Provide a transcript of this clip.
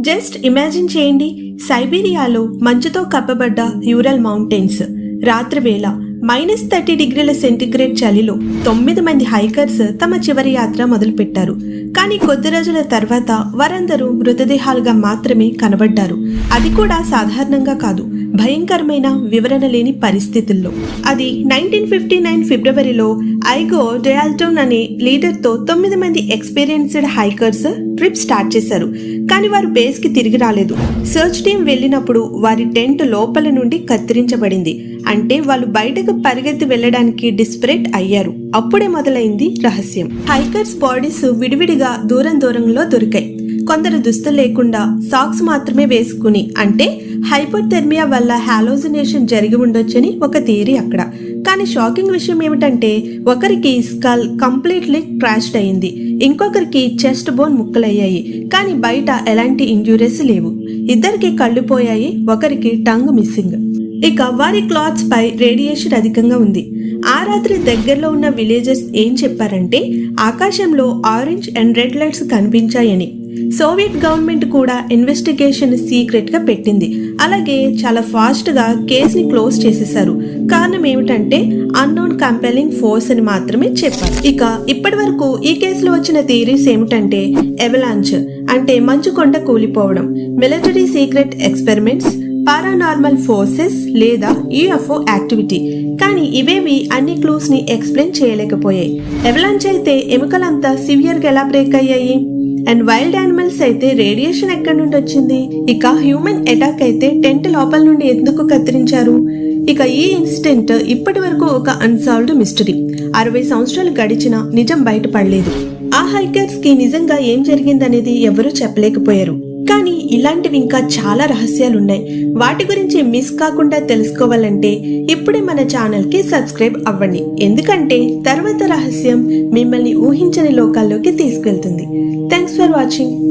Just imagine చేయండి. సైబీరియాలో మంచుతో కప్పబడ్డ యూరల్ మౌంటైన్స్. రాత్రివేళ మైనస్ థర్టీ డిగ్రీల సెంటీగ్రేడ్ చలిలో తొమ్మిది మంది హైకర్స్ తమ చివరి యాత్ర మొదలుపెట్టారు. కానీ కొద్ది రోజుల తర్వాత వారందరూ మృతదేహాలుగా మాత్రమే కనబడ్డారు. అది కూడా సాధారణంగా కాదు భయంకరమైన వివరణ లేని పరిస్థితుల్లో. అది నైన్టీన్ ఫిఫ్టీ నైన్ ఫిబ్రవరిలో ఐగో డయాల్టోన్ అనే లీడర్తో తొమ్మిది మంది ఎక్స్పీరియన్స్డ్ హైకర్స్ ట్రిప్ స్టార్ట్ చేశారు. కానీ వారు బేస్కి తిరిగి రాలేదు. సర్చ్ టీం వెళ్ళినప్పుడు వారి టెంట్ లోపల నుండి కత్తిరించబడింది. అంటే వాళ్ళు బయటకు పరిగెత్తి వెళ్ళడానికి డిస్పరేట్ అయ్యారు. అప్పుడే మొదలైంది రహస్యం. హైకర్స్ బాడీస్ విడివిడిగా దూరం దూరంలో దొరికాయి. కొందరు దుస్తులు లేకుండా సాక్స్ మాత్రమే వేసుకుని అంటే హైపోథెర్మియా వల్ల హాలోజినేషన్ జరిగి ఉండొచ్చని ఒక థియరీ అక్కడ. కానీ షాకింగ్ విషయం ఏమిటంటే ఒకరికి స్కల్ కంప్లీట్లీ క్రాష్డ్ అయింది. ఇంకొకరికి చెస్ట్ బోన్ ముక్కలయ్యాయి. కానీ బయట ఎలాంటి ఇంజురీస్ లేవు. ఇద్దరికి కళ్ళు పోయాయి ఒకరికి టంగ్ మిస్సింగ్. ఇక వారి క్లాత్స్ పై రేడియేషన్ అధికంగా ఉంది. ఆ రాత్రి దగ్గరలో ఉన్న విలేజెస్ ఏం చెప్పారంటే ఆకాశంలో ఆరెంజ్ అండ్ రెడ్ లైట్స్ కనిపించాయని. సోవియట్ గవర్నమెంట్ కూడా ఇన్వెస్టిగేషన్ సీక్రెట్గా పెట్టింది. అలాగే చాలా ఫాస్ట్గా కేసుని క్లోజ్ చేసేశారు. కారణం ఏమిటంటే అన్నోన్ కంపెలింగ్ ఫోర్స్ అని మాత్రమే చెప్పారు. ఇక ఇప్పటి వరకు ఈ కేసులో వచ్చిన థియరీస్ ఏమిటంటే ఎవలాంచ్ అంటే మంచు కొండ కూలిపోవడం military secret experiments paranormal forces లేదా యుఎఫ్ఓ యాక్టివిటీ. కానీ ఇవేవి అన్ని క్లూస్ని ఎక్స్ప్లెయిన్ చేయలేకపోయాయి. ఎవలాంచ్ అయితే ఎముకలంతా సివియర్గా ఎలా బ్రేక్ అయ్యాయి? అండ్ వైల్డ్ యానిమల్స్ అయితే రేడియేషన్ ఎక్కడి నుండి వచ్చింది? ఇక హ్యూమన్ అటాక్ అయితే టెంట్ లోపల నుండి ఎందుకు కత్తిరించారు? ఇక ఈ ఇన్సిడెంట్ ఇప్పటి వరకు ఒక అన్సాల్వ్డ్ మిస్టరీ అరవై సంవత్సరాలు గడిచినా నిజం బయటపడలేదు. ఆ హైకర్స్కి నిజంగా ఏం జరిగిందనేది ఎవరూ చెప్పలేకపోయారు. కానీ ఇలాంటివి ఇంకా చాలా రహస్యాలున్నాయి. వాటి గురించి మిస్ కాకుండా తెలుసుకోవాలంటే ఇప్పుడే మన ఛానల్కి సబ్స్క్రైబ్ అవ్వండి. ఎందుకంటే తర్వాత రహస్యం మిమ్మల్ని ఊహించని లోకాల్లోకి తీసుకెళ్తుంది. Thanks for watching